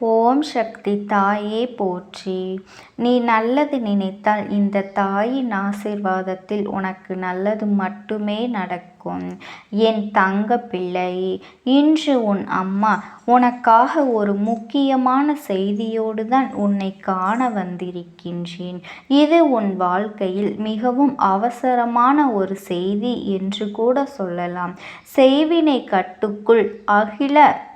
ஓம் சக்தி தாயே போற்றி. நீ நல்லது நினைத்தால் இந்த தாயின் ஆசிர்வாதத்தில் உனக்கு நல்லது மட்டுமே நடக்கும். என் தங்க பிள்ளை இன்று உன் அம்மா உனக்காக ஒரு முக்கியமான செய்தியோடு தான் உன்னை காண வந்திருக்கின்றேன். இது உன் வாழ்க்கையில் மிகவும் அவசரமான ஒரு செய்தி என்று கூட சொல்லலாம். செய்வினை கட்டுக்குள் அகில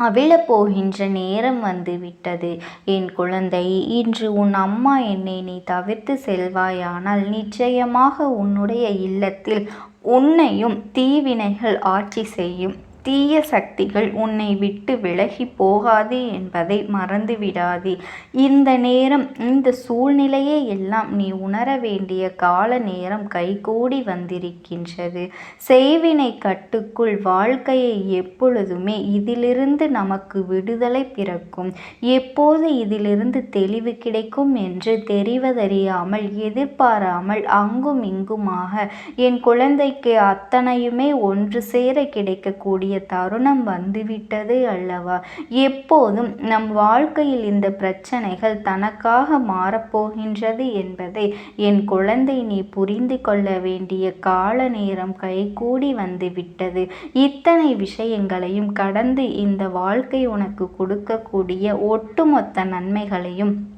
அவிழப்போகின்ற நேரம் வந்துவிட்டது. என் குழந்தை இன்று உன் அம்மா என்னை நீ தவிர்த்து செல்வாயானால் நிச்சயமாக உன்னுடைய இல்லத்தில் உன்னையும் தீவினைகள் ஆட்சி செய்யும். தீய சக்திகள் உன்னை விட்டு விலகி போகாது என்பதை மறந்துவிடாதே. இந்த நேரம் இந்த சூழ்நிலையை எல்லாம் நீ உணர வேண்டிய கால நேரம் கைகூடி வந்திருக்கின்றது. செய்வினை கட்டுக்குள் வாழ்க்கையை எப்பொழுதுமே இதிலிருந்து நமக்கு விடுதலை பிறக்கும். எப்போது இதிலிருந்து தெளிவு கிடைக்கும் என்று தெரிவதறியாமல் எதிர்பாராமல் அங்கும் இங்குமாக என் குழந்தைக்கு அத்தனையுமே ஒன்று சேர கிடைக்கக்கூடிய தருணம் வந்துவிட்டது அல்லவா? எப்போதும் நம் வாழ்க்கையில் இந்த பிரச்சனைகள் தனக்காக மாறப்போகின்றது என்பதை என் குழந்தை நீ புரிந்து கொள்ள வேண்டிய கால நேரம் கைகூடி வந்துவிட்டது. இத்தனை விஷயங்களையும் கடந்து இந்த வாழ்க்கை உனக்கு கொடுக்கக்கூடிய ஒட்டுமொத்த நன்மைகளையும்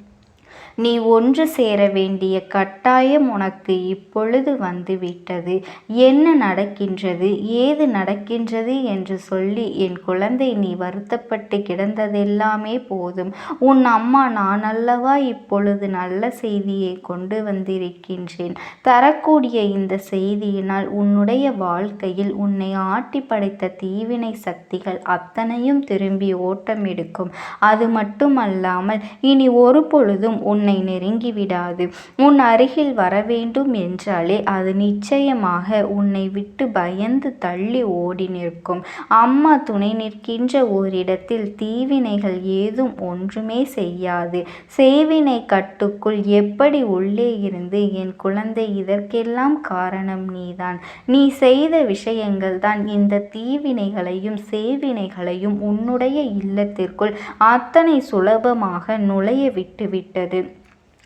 நீ ஒன்று சேர வேண்டிய கட்டாயம் உனக்கு இப்பொழுது வந்துவிட்டது. என்ன நடக்கின்றது? ஏது நடக்கின்றது என்று சொல்லி என் குழந்தை நீ வருத்தப்பட்டு கிடந்ததெல்லாமே போதும். உன் அம்மா நான் அல்லவா இப்பொழுது நல்ல செய்தியை கொண்டு வந்திருக்கின்றேன்? தரக்கூடிய இந்த செய்தியினால் உன்னுடைய வாழ்க்கையில் உன்னை ஆட்டி படைத்த தீவினை சக்திகள் அத்தனையும் திரும்பி ஓட்டம் எடுக்கும் அது மட்டுமல்லாமல் இனி ஒரு பொழுதும் உன் உன்னை நெருங்கிவிடாது. உன் அருகில் வரவேண்டும் என்றாலே அது நிச்சயமாக உன்னை விட்டு பயந்து தள்ளி ஓடி நிற்கும். அம்மா துணை நிற்கின்ற ஓரிடத்தில் தீவினைகள் ஏதும் ஒன்றுமே செய்யாது. சேவினை கட்டுக்குள் எப்படி உள்ளே இருந்து என் குழந்தை இதற்கெல்லாம் காரணம் நீதான். நீ செய்த விஷயங்கள் தான் இந்த தீவினைகளையும் சேவினைகளையும் உன்னுடைய இல்லத்திற்குள் அத்தனை சுலபமாக நுழைய விட்டுவிட்டது.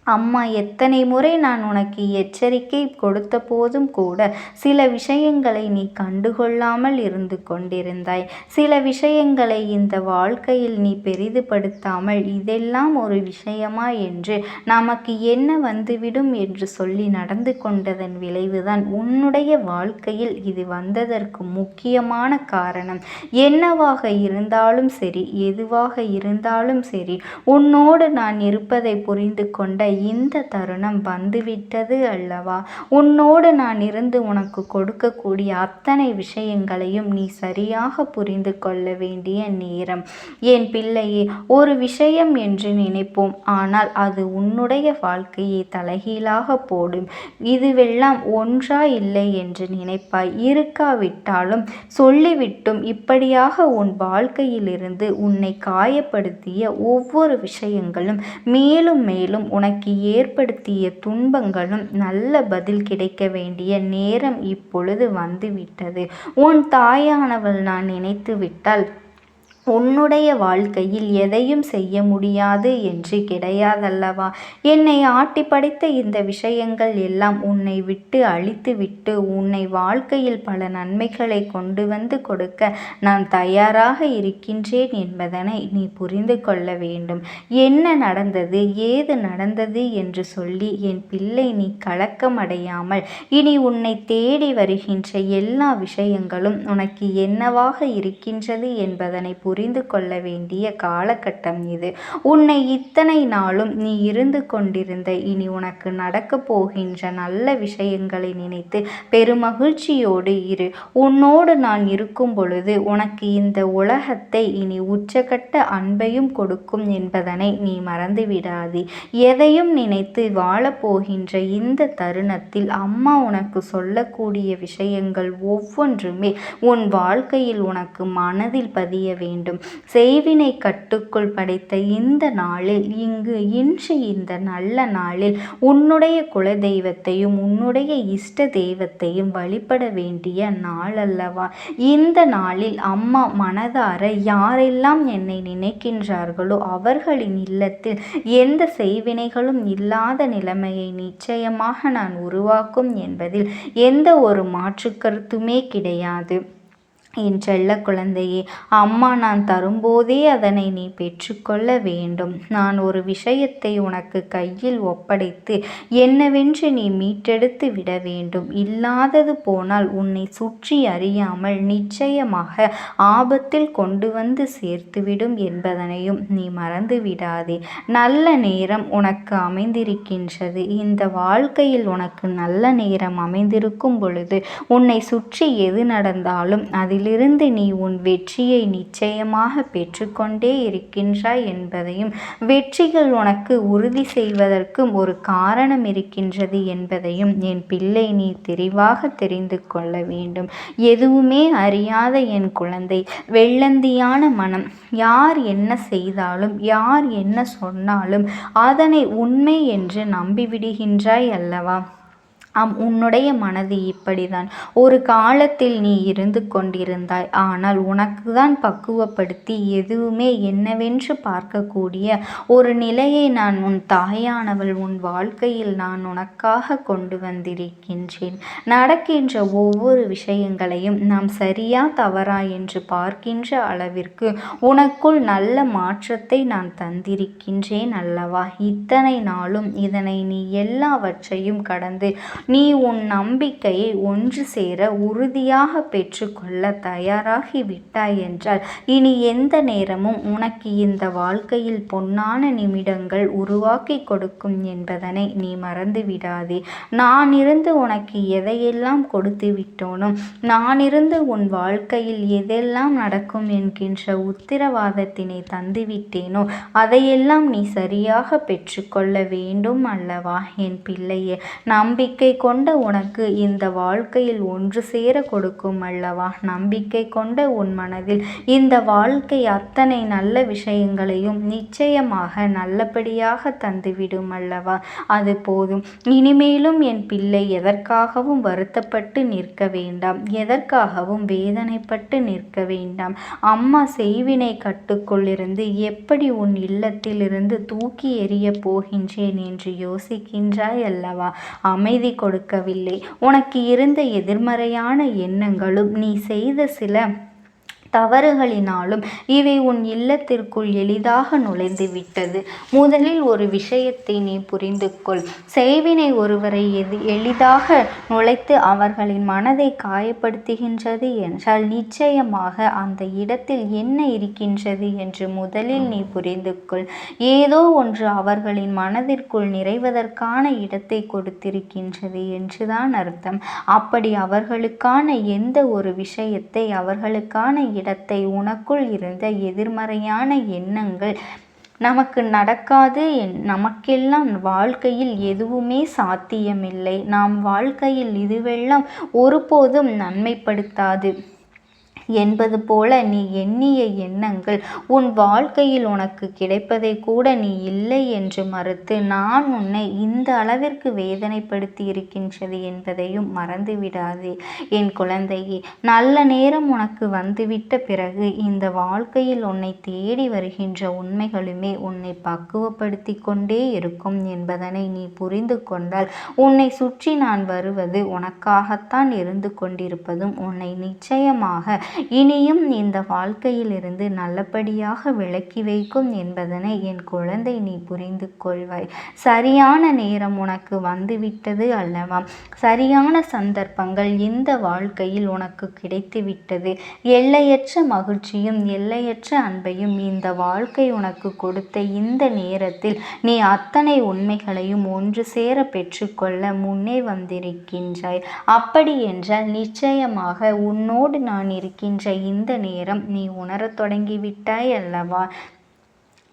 அம்மா எத்தனை முறை நான் உனக்கு எச்சரிக்கை கொடுத்த போதும் கூட சில விஷயங்களை நீ கண்டுகொள்ளாமல் இருந்து கொண்டிருந்தாய். சில விஷயங்களை இந்த வாழ்க்கையில் நீ பெரிதுபடுத்தாமல் இதெல்லாம் ஒரு விஷயமா என்று நமக்கு என்ன வந்துவிடும் என்று சொல்லி நடந்து கொண்டதன் விளைவுதான் உன்னுடைய வாழ்க்கையில் இது வந்ததற்கு முக்கியமான காரணம். என்னவாக இருந்தாலும் சரி எதுவாக இருந்தாலும் சரி உன்னோடு நான் இருப்பதை புரிந்து கொண்ட இந்த தருணம் வந்துவிட்டது அல்லவா? உன்னோடு நான் இருந்து உனக்கு கொடுக்கக்கூடிய அத்தனை விஷயங்களையும் நீ சரியாக புரிந்து கொள்ள வேண்டிய நேரம். என் பிள்ளையே ஒரு விஷயம் என்று நினைப்போம். ஆனால் அது உன்னுடைய வாழ்க்கையை தலைகீழாக போடும். இதுவெல்லாம் ஒன்றா இல்லை என்று நினைப்பாய். இருக்காவிட்டாலும் சொல்லிவிட்டும். இப்படியாக உன் வாழ்க்கையிலிருந்து உன்னை காயப்படுத்திய ஒவ்வொரு விஷயங்களும் மேலும் மேலும் உனக்கு தனக்கு ஏற்படுத்திய துன்பங்களும் நல்ல பதில் கிடைக்க வேண்டிய நேரம் இப்பொழுது வந்துவிட்டது. உன் தாயானவள் நான் நினைத்து விட்டால் உன்னுடைய வாழ்க்கையில் எதையும் செய்ய முடியாது என்று கிடையாதல்லவா? என்னை ஆட்டி படைத்த இந்த விஷயங்கள் எல்லாம் உன்னை விட்டு அழித்து விட்டு உன்னை வாழ்க்கையில் பல நன்மைகளை கொண்டு வந்து கொடுக்க நான் தயாராக இருக்கின்றேன் என்பதனை நீ புரிந்து கொள்ள வேண்டும். என்ன நடந்தது? ஏது நடந்தது? என்று சொல்லி என் பிள்ளை நீ கலக்கமடையாமல் இனி உன்னை தேடி வருகின்ற எல்லா விஷயங்களும் உனக்கு என்னவாக இருக்கின்றது என்பதனை புரிந்து கொள்ள வேண்டிய காலகட்டம் இது. உன்னை இத்தனை நாளும் நீ இருந்து கொண்டிருந்த இனி உனக்கு நடக்கப் போகின்ற நல்ல விஷயங்களை நினைத்து பெருமகிழ்ச்சியோடு இரு. உன்னோடு நான் இருக்கும் பொழுது உனக்கு இந்த உலகத்தை இனி உச்சகட்ட அன்பையும் கொடுக்கும் என்பதனை நீ மறந்துவிடாதே. எதையும் நினைத்து வாழப்போகின்ற இந்த தருணத்தில் அம்மா உனக்கு சொல்லக்கூடிய விஷயங்கள் ஒவ்வொன்றுமே உன் வாழ்க்கையில் உனக்கு மனதில் பதிய வேண்டும். வேண்டும். செய்வினை கட்டுக்குள் படைத்த இந்த நாளில் இங்கு இன்று இந்த நல்ல நாளில் உன்னுடைய குலதெய்வத்தையும் உன்னுடைய இஷ்ட தெய்வத்தையும் வழிபட வேண்டிய நாள் அல்லவா இந்த நாளில் அம்மா மனதார யாரெல்லாம் என்னை நினைக்கின்றார்களோ அவர்களின் இல்லத்தில் எந்த செய்வினைகளும் இல்லாத நிலைமையை நிச்சயமாக நான் உருவாக்கும் என்பதில் எந்த ஒரு மாற்று கருத்துமே கிடையாது. என் செல்ல குழந்தையே அம்மா நான் தரும்போதே அதனை நீ பெற்றுக்கொள்ள வேண்டும். நான் ஒரு விஷயத்தை உனக்கு கையில் ஒப்படைத்து என்னவென்று நீ மீட்டெடுத்து விட வேண்டும். இல்லாதது போனால் உன்னை சுற்றி அறியாமல் நிச்சயமாக ஆபத்தில் கொண்டு வந்து சேர்த்துவிடும் என்பதனையும் நீ மறந்து விடாதே. நல்ல நேரம் உனக்கு அமைந்திருக்கின்றது. இந்த வாழ்க்கையில் உனக்கு நல்ல நேரம் அமைந்திருக்கும் பொழுது உன்னை சுற்றி எது நடந்தாலும் அதில் அதிலிருந்து நீ உன் வெற்றியை நிச்சயமாக பெற்றுக்கொண்டே இருக்கின்றாய் என்பதையும் வெற்றிகள் உனக்கு உறுதி செய்வதற்கும் ஒரு காரணம் இருக்கின்றது என்பதையும் என் பிள்ளை நீ தெளிவாக தெரிந்து கொள்ள வேண்டும். எதுவுமே அறியாத என் குழந்தை வெள்ளந்தியான மனம் யார் என்ன செய்தாலும் யார் என்ன சொன்னாலும் அதனை உண்மை என்று நம்பிவிடுகின்றாய் அல்லவா? அம் உன்னுடைய மனது இப்படிதான். ஒரு காலத்தில் நீ இருந்து கொண்டிருந்தாய். ஆனால் உனக்கு தான் பக்குவப்படுத்தி எதுவுமே என்னவென்று பார்க்கக்கூடிய ஒரு நிலையை நான் உன் தாயானவள் உன் வாழ்க்கையில் நான் உனக்காக கொண்டு வந்திருக்கின்றேன். நடக்கின்ற ஒவ்வொரு விஷயங்களையும் நாம் சரியா தவறா என்று பார்க்கின்ற அளவிற்கு உனக்குள் நல்ல மாற்றத்தை நான் தந்திருக்கின்றேன் அல்லவா? இத்தனை நாளும் இதனை நீ எல்லாவற்றையும் கடந்து நீ உன் நம்பிக்கையை ஒன்று சேர உறுதியாக பெற்றுக்கொள்ள தயாராகி விட்டாய் என்றால் இனி எந்த நேரமும் உனக்கு இந்த வாழ்க்கையில் பொன்னான நிமிடங்கள் உருவாக்கி கொடுக்கும் என்பதனை நீ மறந்து விடாதே. நான் இருந்து உனக்கு எதையெல்லாம் கொடுத்து விட்டோனோ நான் இருந்து உன் வாழ்க்கையில் எதெல்லாம் நடக்கும் என்கின்ற உத்திரவாதத்தினை தந்துவிட்டேனோ அதையெல்லாம் நீ சரியாக பெற்றுக்கொள்ள வேண்டும் அல்லவா என் பிள்ளையே. நம்பிக்கை கொண்ட உனக்கு இந்த வாழ்க்கையில் ஒன்று சேர கொடுக்கும் அல்லவா? நம்பிக்கை கொண்ட உன் மனதில் இந்த வாழ்க்கை அத்தனை நல்ல விஷயங்களையும் நிச்சயமாக நல்லபடியாக தந்துவிடும் அல்லவா? அது போதும். இனிமேலும் என் பிள்ளை எதற்காகவும் வருத்தப்பட்டு நிற்க வேண்டாம். எதற்காகவும் வேதனைப்பட்டு நிற்க வேண்டாம். அம்மா செய்வினை கட்டுக்குள்ளிருந்து எப்படி உன் இல்லத்திலிருந்து தூக்கி எறிய போகின்றேன் என்று யோசிக்கின்றாய் அல்லவா? அமைதி கொடுக்கவில்லை. உனக்கு இருந்த எதிர்மறையான எண்ணங்களும் நீ செய்த சில தவறுகளினாலும் இவை உன் இல்லத்திற்குள் எளிதாக நுழைந்து விட்டது முதலில் ஒரு விஷயத்தை நீ புரிந்து கொள் செய்வினை ஒருவரை எது எளிதாக நுழைத்து அவர்களின் மனதை காயப்படுத்துகின்றது என்றால் நிச்சயமாக அந்த இடத்தில் என்ன இருக்கின்றது என்று முதலில் நீ புரிந்து கொள் ஏதோ ஒன்று அவர்களின் மனதிற்குள் நிறைவதற்கான இடத்தை கொடுத்திருக்கின்றது என்றுதான் அர்த்தம். அப்படி அவர்களுக்கான எந்த ஒரு விஷயத்தை அவர்களுக்கான இடத்தை உனக்குள் இருந்த எதிர்மறையான எண்ணங்கள் நமக்கு நடக்காது. நமக்கெல்லாம் வாழ்க்கையில் எதுவுமே சாத்தியமில்லை. நாம் வாழ்க்கையில் இதுவெல்லாம் ஒருபோதும் நன்மைப்படுத்தாது. என்பது போல நீ எண்ணிய எண்ணங்கள் உன் வாழ்க்கையில் உனக்கு கிடைப்பதை கூட நீ இல்லை என்று மறுத்து நான் உன்னை இந்த அளவிற்கு வேதனைப்படுத்தி இருக்கின்றது என்பதையும் மறந்துவிடாதே என் குழந்தையே நல்ல நேரம் உனக்கு வந்துவிட்ட பிறகு இந்த வாழ்க்கையில் உன்னை தேடி வருகின்ற உண்மைகளுமே உன்னை பக்குவப்படுத்தி கொண்டே இருக்கும் என்பதனை நீ புரிந்து கொண்டால் உன்னை சுற்றி நான் வருவது உனக்காகத்தான் இருந்து கொண்டிருப்பதும் உன்னை நிச்சயமாக இனியும் இந்த வாழ்க்கையிலிருந்து நல்லபடியாக விளக்கி வைக்கும் என்பதனை என் குழந்தை நீ புரிந்து கொள்வாய். சரியான நேரம் உனக்கு வந்துவிட்டது அல்லவா? சரியான சந்தர்ப்பங்கள் இந்த வாழ்க்கையில் உனக்கு கிடைத்துவிட்டது. எல்லையற்ற மகிழ்ச்சியும் எல்லையற்ற அன்பையும் இந்த வாழ்க்கை உனக்கு கொடுத்த இந்த நேரத்தில் நீ அத்தனை உண்மைகளையும் ஒன்று சேர பெற்றுக்கொள்ள முன்னே வந்திருக்கின்றாய். அப்படி என்றால் நிச்சயமாக உன்னோடு நான் இருக்கின்ற இருக்கின்ற இந்த நேரம் நீ உணரத் தொடங்கிவிட்டாய் அல்லவா?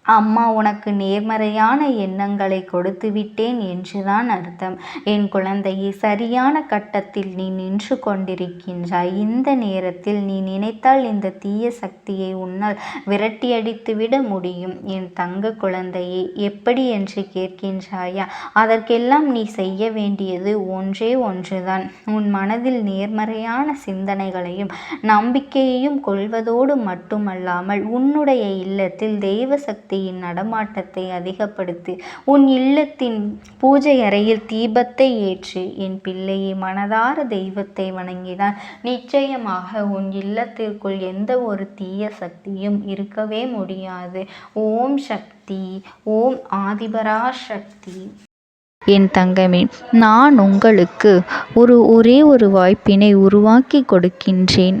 அம்மா உனக்கு நேர்மறையான எண்ணங்களை கொடுத்து விட்டேன் என்றுதான் அர்த்தம். என் குழந்தையை சரியான கட்டத்தில் நீ நின்று கொண்டிருக்கின்றாய். இந்த நேரத்தில் நீ நினைத்தால் இந்த தீய சக்தியை உன்னால் விரட்டியடித்துவிட முடியும். என் தங்க குழந்தையை எப்படி என்று கேட்கின்றாயா? அதற்கெல்லாம் நீ செய்ய வேண்டியது ஒன்றே ஒன்றுதான். உன் மனதில் நேர்மறையான சிந்தனைகளையும் நம்பிக்கையையும் கொள்வதோடு மட்டுமல்லாமல் உன்னுடைய இல்லத்தில் தெய்வ சக்தி சக்தியின் நடமாட்டத்தை அதிகப்படுத்தி. உன் இல்லத்தின் பூஜை அறையில் தீபத்தை ஏற்று என் பிள்ளையை மனதார தெய்வத்தை வணங்கினால் நிச்சயமாக உன் இல்லத்திற்குள் எந்த ஒரு தீய சக்தியும் இருக்கவே முடியாது. ஓம் சக்தி ஓம் ஆதிபரா சக்தி. என் தங்கமே நான் உங்களுக்கு ஒரு ஒரே ஒரு வாய்ப்பினை உருவாக்கி கொடுக்கின்றேன்.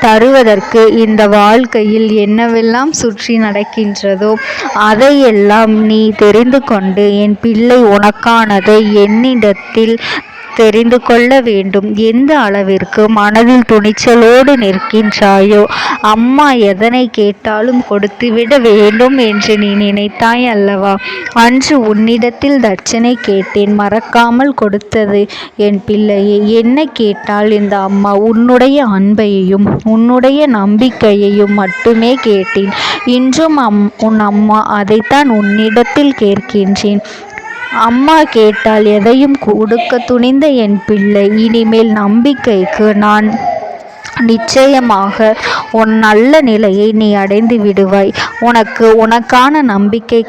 தருவதற்கு இந்த வாழ்க்கையில் என்னவெல்லாம் சுற்றி நடக்கின்றதோ அதையெல்லாம் நீ தெரிந்து கொண்டு என் பிள்ளை உனக்கானதை என்னிடத்தில் தெரிந்து கொள்ள வேண்டும். எந்த அளவிற்கு மனதில் துணிச்சலோடு நிற்கின்றாயோ அம்மா எதனை கேட்டாலும் கொடுத்துவிட வேண்டும் என்று நீ நினைத்தாய் அல்லவா? அன்று உன்னிடத்தில் தட்சணை கேட்டேன் மறக்காமல் கொடுத்தது என் பிள்ளையே. என்ன கேட்டால் இந்த அம்மா? உன்னுடைய அன்பையையும் உன்னுடைய நம்பிக்கையையும் மட்டுமே கேட்டேன். இன்றும் அம் உன் அம்மா அதைத்தான் உன்னிடத்தில் கேட்கின்றேன். அம்மா கேட்டால் எதையும் கொடுக்க துணிந்த என் பிள்ளை. இனிமேல் நம்பிக்கைக்கு நான் நிச்சயமாக உன் நல்ல நிலையை நீ அடைந்து விடுவாய். உனக்கு உனக்கான நம்பிக்கை